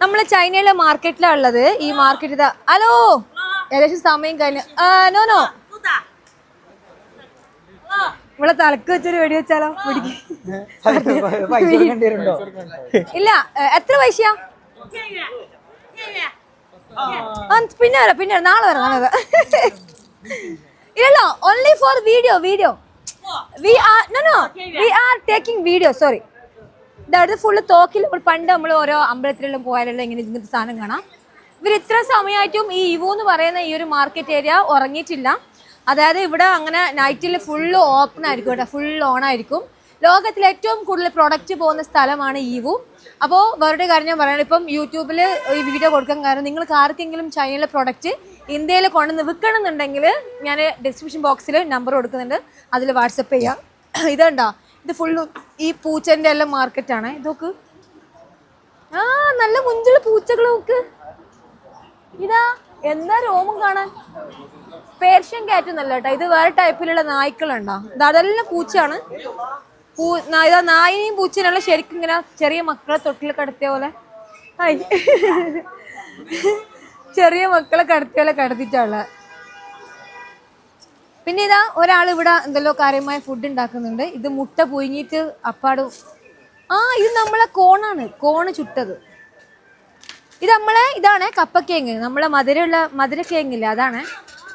നമ്മൾ ചൈനയിലെ മാർക്കറ്റിലാണ് ഉള്ളത്. ഈ മാർക്കറ്റ് ഹലോ? ഏകദേശം സമയം കഴിഞ്ഞു. No no. ഇവിടെ തലക്ക് വെച്ചൊരു വെടി വെച്ചാലോ? ഇല്ല എത്ര പൈസയാ? പിന്നെ വരാം പിന്നെ നാളെ വരാം നാളെ ഇല്ലല്ലോ only for video video we are no no we are taking video sorry ഇതവിടെ ഫുള്ള് തോക്കിൽ പണ്ട് നമ്മൾ ഓരോ അമ്പലത്തിലെല്ലാം പോയാലെല്ലാം ഇങ്ങനെ ഇങ്ങനത്തെ സാധനം കാണാം. ഇവർ ഇത്ര സമയമായിട്ടും ഈ ഇവു എന്ന് പറയുന്ന ഈ ഒരു മാർക്കറ്റ് ഏരിയ ഉറങ്ങിയിട്ടില്ല. അതായത് ഇവിടെ അങ്ങനെ നൈറ്റിൽ ഫുള്ള് ഓപ്പൺ ആയിരിക്കും കേട്ടോ. ഫുൾ ഓൺ ആയിരിക്കും. ലോകത്തിൽ ഏറ്റവും കൂടുതൽ പ്രൊഡക്റ്റ് പോകുന്ന സ്ഥലമാണ് ഈവു അപ്പോൾ വേറൊരു കാര്യം ഞാൻ പറയുന്നത് ഇപ്പം യൂട്യൂബിൽ ഈ വീഡിയോ കൊടുക്കാൻ കാരണം നിങ്ങൾക്ക് ആർക്കെങ്കിലും ചൈനയിലെ പ്രൊഡക്റ്റ് ഇന്ത്യയിൽ കൊണ്ടുവന്ന് വിൽക്കണം എന്നുണ്ടെങ്കിൽ ഞാൻ ഡിസ്ക്രിപ്ഷൻ ബോക്സിൽ നമ്പർ കൊടുക്കുന്നുണ്ട്. അതിൽ വാട്സപ്പ് ചെയ്യാം. ഇതുണ്ടോ? ഇത് ഫുള്ള് ഈ പൂച്ചന്റെ എല്ലാം മാർക്കറ്റാണ് ഇതൊക്കെ ആ നല്ല മുഞ്ചുള്ള പൂച്ചകൾ നോക്ക്. ഇതാ എന്താ രോമം കാണാൻ? പേർഷ്യൻ കാറ്റ് എന്നല്ല കേട്ടോ. ഇത് വേറെ ടൈപ്പിലുള്ള നായ്ക്കളുണ്ടോ? ഇത് അതെല്ലാം പൂച്ചയാണ്. പൂ ഇതാ നായിനെയും പൂച്ചനെല്ലാം ശരിക്കും ഇങ്ങനെ ചെറിയ മക്കളെ തൊട്ടിൽ കടത്തിയ പോലെ. ചെറിയ മക്കളെ കടത്തിയ പോലെ കടത്തിട്ടുള്ള പിന്നെ ഇതാ ഒരാൾ ഇവിടെ എന്തെല്ലോ കാര്യമായ ഫുഡ് ഉണ്ടാക്കുന്നുണ്ട്. ഇത് മുട്ട പുഴുങ്ങിയിട്ട് അപ്പാട് ആ ഇത് നമ്മളെ കോണാണ്. കോണ് ചുട്ടത്. ഇത് നമ്മളെ ഇതാണ് കപ്പക്കേങ്ങ്. നമ്മളെ മധുരമുള്ള മധുരക്കേങ്ങില്ല അതാണ്.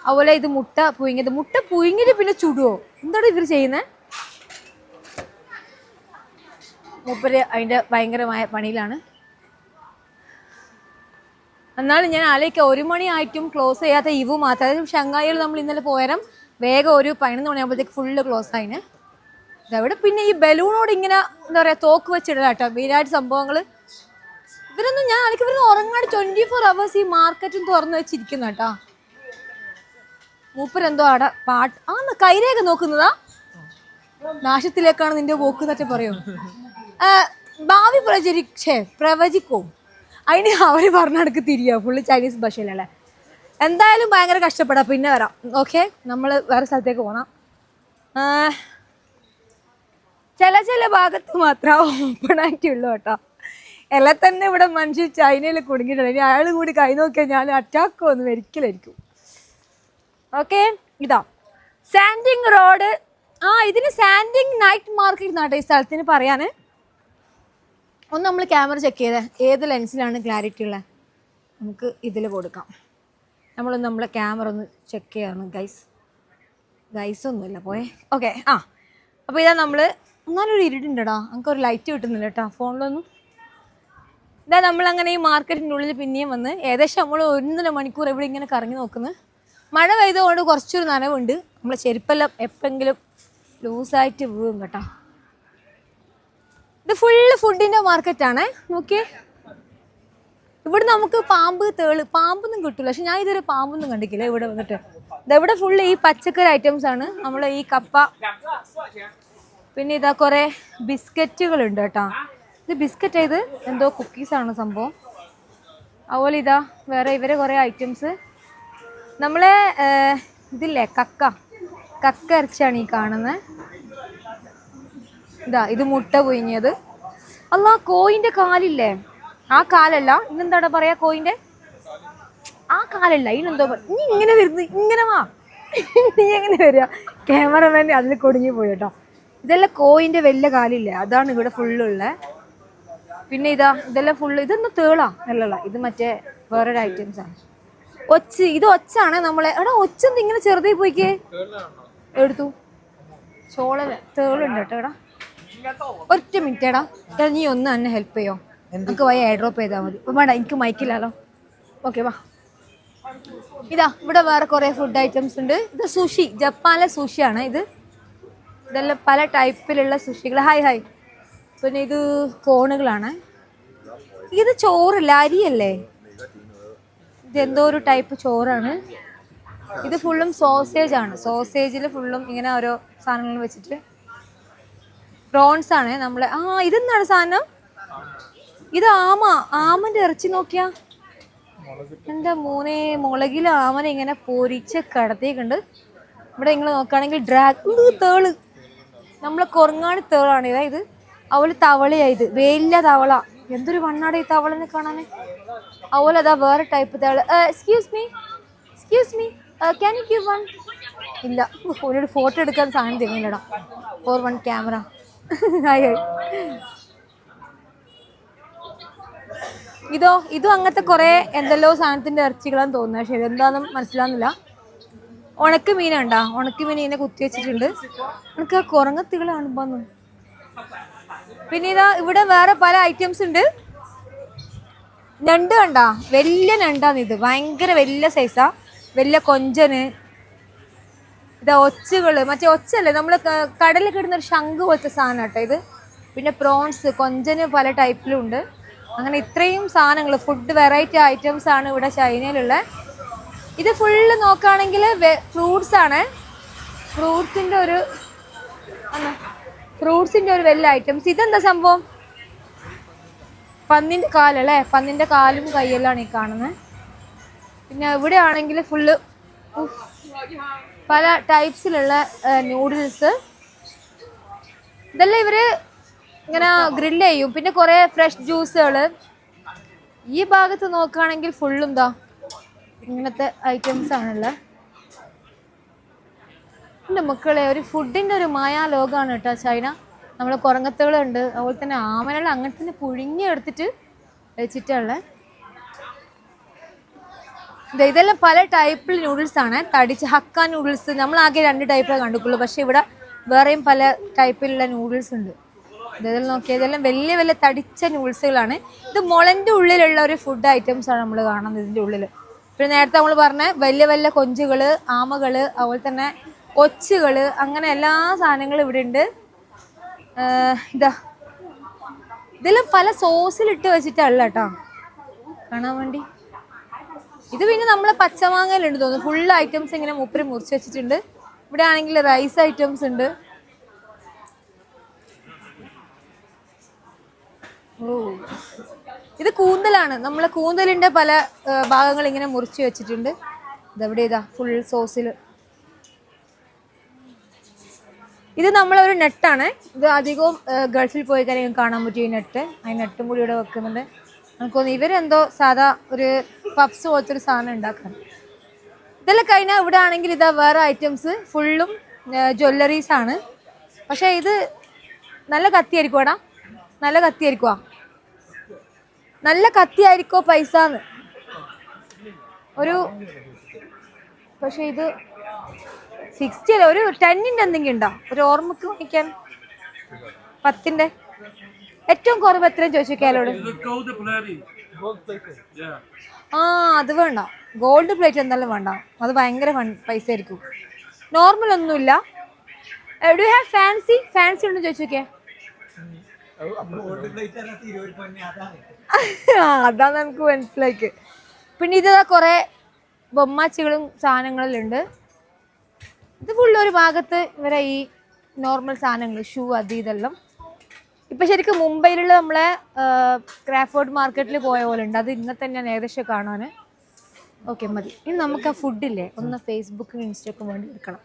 അതുപോലെ ഇത് മുട്ട പുഴുങ്ങിയത്. മുട്ട പുഴുങ്ങിയിട്ട് പിന്നെ ചുടുവോ? എന്താണ് ഇവർ ചെയ്യുന്നത് മൂപ്പര് അതിന്റെ ഭയങ്കരമായ പണിയിലാണ്. എന്നാലും ഞാൻ ആലോചിക്കുക ഒരു മണിയായിട്ടും ക്ലോസ് ചെയ്യാത്ത ഇവ് മാത്രം. അതായത് ഷങ്ങായിൽ നമ്മൾ ഇന്നലെ പോയാലും വേഗം ഒരു പതിനൊന്ന് മണിയാകുമ്പോഴത്തേക്ക് ഫുള്ള് ക്ലോസ് ആയിന്. ഇതവിടെ പിന്നെ ഈ ബലൂണോട് ഇങ്ങനെ എന്താ പറയുക തോക്ക് വെച്ചിടല കേട്ടോ മെയിനായിട്ട് സംഭവങ്ങൾ ഇവരൊന്നും ഞാൻ എനിക്ക് ഇവരൊന്നും ഉറങ്ങാണ്ട് ട്വന്റി ഫോർ അവേഴ്സ് ഈ മാർക്കറ്റും തുറന്നു വെച്ചിരിക്കുന്നു കേട്ടോ മൂപ്പരെന്തോ അവിടെ പാട്ട്. ആ കൈരേഖ നോക്കുന്നതാ. നാശത്തിലേക്കാണ് നിന്റെ പോക്ക് എന്നൊക്കെ പറയോ. ഭാവി പ്രചരിച്ചേ പ്രവചിക്കോ. അതിന് അവർ പറഞ്ഞ നടക്ക് തിരിയോ. ഫുള്ള് ചൈനീസ് ഭാഷയിലല്ലേ. എന്തായാലും ഭയങ്കര കഷ്ടപ്പെടാം. പിന്നെ വരാം. ഓക്കെ നമ്മൾ വേറെ സ്ഥലത്തേക്ക് പോകണം ചില ചില ഭാഗത്ത് മാത്രം ഓപ്പൺ ആക്കിയുള്ളൂ കേട്ടോ. എല്ലാം തന്നെ ഇവിടെ മനുഷ്യൻ ചൈനയിൽ കുടുങ്ങിയിട്ടുണ്ട്. ഇനി അയാൾ കൂടി കൈ നോക്കിയാൽ ഞാൻ അറ്റാക്ക് ഒന്നും ഒരിക്കലായിരിക്കും. ഓക്കെ ഇതാ. സാൻഡിങ് റോഡ് ആ ഇതിന് സാൻഡിങ് നൈറ്റ് മാർക്കറ്റ് എന്നാട്ടെ ഈ സ്ഥലത്തിന് പറയാന്. ഒന്ന് നമ്മൾ ക്യാമറ ചെക്ക് ചെയ്തേ. ഏത് ലെൻസിലാണ് ക്ലാരിറ്റി ഉള്ളത് നമുക്ക് ഇതിൽ കൊടുക്കാം. നമ്മളൊന്ന് നമ്മളെ ക്യാമറ ഒന്ന് ചെക്ക് ചെയ്യാണ് ഗൈസ് ഗൈസ് ഒന്നുമില്ല പോയെ. ഓക്കെ ആ. അപ്പോൾ ഇതാ നമ്മൾ അങ്ങനൊരു ഇരുട്ടുണ്ടടാ. നമുക്ക് ഒരു ലൈറ്റ് കിട്ടുന്നില്ല കേട്ടോ ഫോണിലൊന്നും. ഇതാ നമ്മൾ അങ്ങനെ ഈ മാർക്കറ്റിന്റെ ഉള്ളിൽ പിന്നെയും വന്ന് ഏകദേശം നമ്മൾ ഒന്നര മണിക്കൂർ എവിടെ ഇങ്ങനെ കറങ്ങി നോക്കുന്നു. മഴ പെയ്തുകൊണ്ട് കുറച്ചൊരു നനവുണ്ട്. നമ്മളെ ചെരുപ്പെല്ലാം എപ്പെങ്കിലും ലൂസായിട്ട് വീഴും കേട്ടോ. ഇത് ഫുള്ള് ഫുഡിന്റെ മാർക്കറ്റാണേ നോക്കിയേ. ഇവിടെ നമുക്ക് പാമ്പ് തേൾ പാമ്പൊന്നും കിട്ടില്ല പക്ഷെ ഞാൻ ഇതൊരു പാമ്പൊന്നും കണ്ടിട്ടില്ല ഇവിടെ വന്നിട്ട്. ഇതെവിടെ ഫുള്ള് ഈ പച്ചക്കറി ഐറ്റംസ് ആണ്. നമ്മളെ ഈ കപ്പ പിന്നെ ഇതാ കുറെ ബിസ്ക്കറ്റുകൾ ഉണ്ട് കേട്ടോ. ഇത് ബിസ്ക്കറ്റ് ഇത് എന്തോ കുക്കീസ് ആണ് സംഭവം. അതുപോലെ ഇതാ വേറെ ഇവരെ കുറെ ഐറ്റംസ് നമ്മളെ ഇതില്ലേ കക്ക. കക്ക ഇറച്ചിയാണ് ഈ കാണുന്നത് ഇതാ ഇത് മുട്ട പൊയിഞ്ഞത് അല്ല കോയിന്റെ കാലില്ലേ? ആ കാലല്ല. ഇന്നെന്താടാ പറയാ കോയിന്റെ? ആ കാലല്ല ഇന്നെന്തോ നീ ഇങ്ങനെ വരുന്നു ഇങ്ങനെ വാ. നീ എങ്ങനെ വരിക? ക്യാമറമാൻ അതിൽ കൊടുങ്ങി പോയി കേട്ടോ. ഇതെല്ലാം കോയിന്റെ വലിയ കാലില്ലേ? അതാണ് ഇവിടെ ഫുള്ളുള്ള. പിന്നെ ഇതാ ഇതെല്ലാം ഫുള്ള് ഇതൊന്നും തേളാ. അല്ലല്ല ഇത് മറ്റേ വേറൊരു ഐറ്റംസ് ആണ്. ഒച്ച് ഇത് ഒച്ചാണ് നമ്മളെ. എടാ ഒച്ചെന്ത് ഇങ്ങനെ ചെറുതായി പോയിക്കേ? എടുത്തു. ചോള തേളുണ്ട് കേട്ടോ എടാ. ഒറ്റ മിനിറ്റ് എടാ. നീ ഒന്ന് എന്നെ ഹെൽപ്പ് ചെയ്യോ? നമുക്ക് വൈ എയർ ഡ്രോപ്പ് ചെയ്താൽ മതി. അപ്പം വേണ്ട എനിക്ക് മൈക്കില്ലല്ലോ ഓക്കെ വാ. ഇതാ ഇവിടെ വേറെ കുറേ ഫുഡ് ഐറ്റംസ് ഉണ്ട്. ഇത് സുഷി ജപ്പാനിലെ സുഷിയാണ് ഇത്. ഇതെല്ലാം പല ടൈപ്പിലുള്ള സുഷികൾ ഹായ് ഹായ് പിന്നെ ഇത് കോണുകളാണ്. ഇത് ചോറില്ല അരിയല്ലേ? ഇതെന്തോ ഒരു ടൈപ്പ് ചോറാണ്. ഇത് ഫുള്ളും സോസേജ് ആണ്. സോസേജിൽ ഫുള്ളും ഇങ്ങനെ ഓരോ സാധനങ്ങൾ വെച്ചിട്ട്. പ്രോൺസ് ആണ് നമ്മളെ ആ ഇതെന്താണ് സാധനം? ഇത് ആമ ആമന്റെ ഇറച്ചി നോക്കിയാ. എന്റെ മോനെ മുളകിൽ ആമനെ ഇങ്ങനെ പൊരിച്ച കടത്തേക്കുണ്ട് ഇവിടെ നിങ്ങൾ നോക്കുകയാണെങ്കിൽ ഡ്രാഗ് തേൾ. നമ്മളെ കൊറങ്ങാട് തേളാണ് ഇതാ ഇത്. അവൾ തവളയാ ഇത്. വലിയ തവള. എന്തൊരു വണ്ണാട് ഈ തവളനെ കാണാൻ അതുപോലെ അതാ വേറെ ടൈപ്പ് തവള. Excuse me excuse me can you give one ഇല്ല. ഒരു ഫോട്ടോ എടുക്കാൻ സാധനം തരുന്നില്ലടാ. For one camera hi hi ഇതോ ഇതും അങ്ങനത്തെ കുറേ എന്തെല്ലോ സാധനത്തിന്റെ ഇറച്ചികളാന്ന് തോന്നുന്നത് പക്ഷെ എന്താണെന്ന് മനസ്സിലാവുന്നില്ല. ഉണക്ക് മീനുണ്ടാ ഉണക്ക് മീൻ ഇങ്ങനെ കുത്തി വെച്ചിട്ടുണ്ട്. എനിക്ക് ആ കുറങ്ങത്തികൾ കാണുമ്പോന്ന് പിന്നെ ഇതാ ഇവിടെ വേറെ പല ഐറ്റംസ് ഉണ്ട്. ഞണ്ട് കണ്ടാ? വലിയ ഞണ്ടാന്ന് ഇത്. ഭയങ്കര വലിയ സൈസാ വലിയ കൊഞ്ചന്. ഇതാ ഒച്ചുകൾ. മറ്റേ ഒച്ചല്ലേ നമ്മൾ കടലിൽ കിടുന്ന ഒരു ശംഖ് പോലത്തെ സാധനം കേട്ടോ ഇത്. പിന്നെ പ്രോൺസ് കൊഞ്ചന് പല ടൈപ്പിലും ഉണ്ട്. അങ്ങനെ ഇത്രയും സാധനങ്ങൾ ഫുഡ് വെറൈറ്റി ഐറ്റംസ് ആണ് ഇവിടെ ചൈനയിലുള്ള. ഇത് ഫുള്ള് നോക്കുകയാണെങ്കിൽ ഫ്രൂട്ട്സ് ആണ്. ഫ്രൂട്ട്സിന്റെ ഒരു ഫ്രൂട്ട്സിന്റെ ഒരു വലിയ ഐറ്റംസ് ഇതെന്താ സംഭവം? പന്നിന്റെ കാലല്ലേ പന്നിന്റെ കാലും കൈയെല്ലാം ഈ കാണുന്നത് പിന്നെ ഇവിടെ ആണെങ്കിൽ ഫുള്ള് പല ടൈപ്സിലുള്ള നൂഡിൽസ് ഇതെല്ലാം ഇവർ ഇങ്ങനെ ഗ്രില്ല് ചെയ്യും. പിന്നെ കുറെ ഫ്രഷ് ജ്യൂസുകൾ ഈ ഭാഗത്ത് നോക്കുകയാണെങ്കിൽ ഫുള്ളും ദാ ഇങ്ങനത്തെ ഐറ്റംസ് ആണുള്ളത്. എന്റെ മക്കളെ ഒരു ഫുഡിന്റെ ഒരു മായാ ലോകമാണ് കേട്ടോ ചൈന. നമ്മൾ കുറങ്ങത്തുകളുണ്ട് അതുപോലെ തന്നെ ആമനകൾ അങ്ങനെ തന്നെ പുഴുങ്ങി എടുത്തിട്ട് വെച്ചിട്ടുള്ളത്. ഇതെല്ലാം പല ടൈപ്പിൽ നൂഡിൽസ് ആണ്. തടിച്ച് ഹക്ക നൂഡിൽസ് നമ്മൾ ആകെ രണ്ട് ടൈപ്പിലേ കണ്ടിട്ടുള്ളൂ. പക്ഷേ ഇവിടെ വേറെയും പല ടൈപ്പിലുള്ള നൂഡിൽസ് ഉണ്ട്. ഇതെല്ലാം നോക്കിയാൽ ഇതെല്ലാം വലിയ വലിയ തടിച്ച നൂഡിൽസുകളാണ് ഇത് മുളന്റെ ഉള്ളിലുള്ള ഒരു ഫുഡ് ഐറ്റംസ് ആണ് നമ്മൾ കാണുന്നത് ഇതിന്റെ ഉള്ളിൽ പിന്നെ നേരത്തെ നമ്മൾ പറഞ്ഞ വലിയ വലിയ കൊഞ്ചുകൾ ആമകൾ അതുപോലെ തന്നെ ഒച്ചുകൾ അങ്ങനെ എല്ലാ സാധനങ്ങളും ഇവിടെ ഉണ്ട്. ഇതാ. ഇതെല്ലാം പല സോസിലിട്ട് വെച്ചിട്ടല്ല കേട്ടോ. കാണാൻ വേണ്ടി. ഇത് പിന്നെ നമ്മളെ പച്ചമാങ്ങയിലുണ്ട് തോന്നുന്നു. ഫുൾ ഐറ്റംസ് ഇങ്ങനെ മുപ്പരി മുറിച്ച് വെച്ചിട്ടുണ്ട്. ഇവിടെ ആണെങ്കിൽ റൈസ് ഐറ്റംസ് ഉണ്ട്. ഇത് കൂന്തലാണ്. നമ്മളെ കൂന്തലിന്റെ പല ഭാഗങ്ങൾ ഇങ്ങനെ മുറിച്ച് വെച്ചിട്ടുണ്ട്. ഇതെവിടെ ഇതാ? ഫുൾ സോസിൽ ഇത് നമ്മളൊരു നെട്ടാണ്. ഇത് അധികവും ഗൾഫിൽ പോയി കഴിഞ്ഞാൽ കാണാൻ പറ്റിയ ഈ നെട്ട്. ആ നെട്ടും കൂടി ഇവിടെ വെക്കുന്നുണ്ട്. നമുക്ക് തോന്നുന്നു ഇവരെന്തോ സാധാ ഒരു പപ്സ് പോലത്തെ ഒരു സാധനം ഉണ്ടാക്കാൻ. ഇതെല്ലാം കഴിഞ്ഞാൽ ഇവിടെ ആണെങ്കിൽ ഇതാ വേറെ ഐറ്റംസ് ഫുള്ളും ജ്വല്ലറീസ് ആണ്. പക്ഷേ ഇത് നല്ല കത്തിയായിരിക്കും എടാ. നല്ല കത്തിയായിരിക്കുവാ. നല്ല കത്തിയായിരിക്കോ പൈസന്ന്. ഒരു പക്ഷെ ഇത് സിക്സ്റ്റി അല്ല ഒരു ടെന്നിന്റെ എന്തെങ്കിലും ഉണ്ടോ? ഒരു ഓർമ്മക്ക് വാങ്ങിക്കാൻ? പത്തിന്റെ? ഏറ്റവും കുറവ് എത്രയും ചോദിച്ചു കേലോട്. ആ അത് വേണ്ട. ഗോൾഡ് പ്ലേറ്റ് എന്തായാലും വേണ്ട. അത് ഭയങ്കര പൈസ ആയിരിക്കും നോർമൽ ഒന്നുമില്ല. ഡു ഹാവ് ഫാൻസി ഫാൻസി ഉണ്ടെന്ന് ചോദിച്ചു നോക്കിയേ ആ അതാ നമുക്ക് മനസ്സിലാക്കി പിന്നെ ഇത് കുറെ ബൊമ്മാച്ചികളും സാധനങ്ങളെല്ലാം ഉണ്ട് ഇത് ഫുള്ള് ഒരു ഭാഗത്ത് ഇവരെ ഈ നോർമൽ സാധനങ്ങൾ ഷൂ അത് ഇതെല്ലാം. ഇപ്പൊ ശരിക്കും മുംബൈയിലുള്ള നമ്മളെ ക്രാഫോർഡ് മാർക്കറ്റിൽ പോയ പോലെ ഉണ്ട്. അത് ഇന്നത്തെ തന്നെയാണ് ഏകദേശം കാണാൻ ഓക്കെ മതി. ഇനി നമുക്ക് ആ ഫുഡില്ലേ ഒന്ന് ഫേസ്ബുക്കിനും ഇൻസ്റ്റയ്ക്കും വേണ്ടി എടുക്കണം.